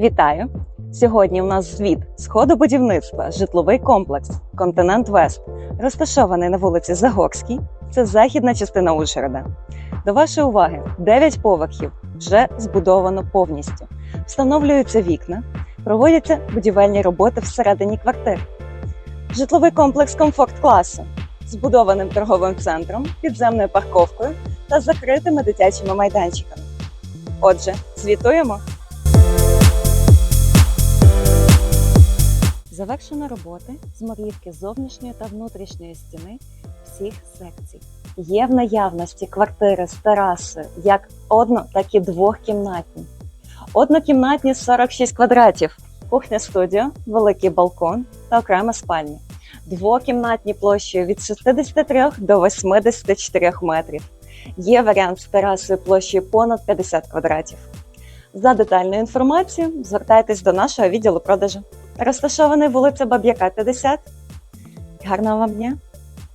Вітаю! Сьогодні у нас звіт з ходу будівництва житловий комплекс Континент Вест, розташований на вулиці Загорській. Це західна частина Ужгорода. До вашої уваги, 9 поверхів вже збудовано повністю. Встановлюються вікна, проводяться будівельні роботи всередині квартир. Житловий комплекс комфорт класу збудованим торговим центром, підземною парковкою та закритими дитячими майданчиками. Отже, звітуємо. Завершено роботи з морівки зовнішньої та внутрішньої стіни всіх секцій. Є в наявності квартири з терасою як одно, так і двохкімнатні. Однокімнатні 46 квадратів, кухня студіо, великий балкон та окрема спальня. Двокімнатні площею від 63 до 84 метрів. Є варіант з терасою площею понад 50 квадратів. За детальною інформацією звертайтесь до нашого відділу продажу. Розташований вулиця Баб'яка, 50. Гарного вам дня!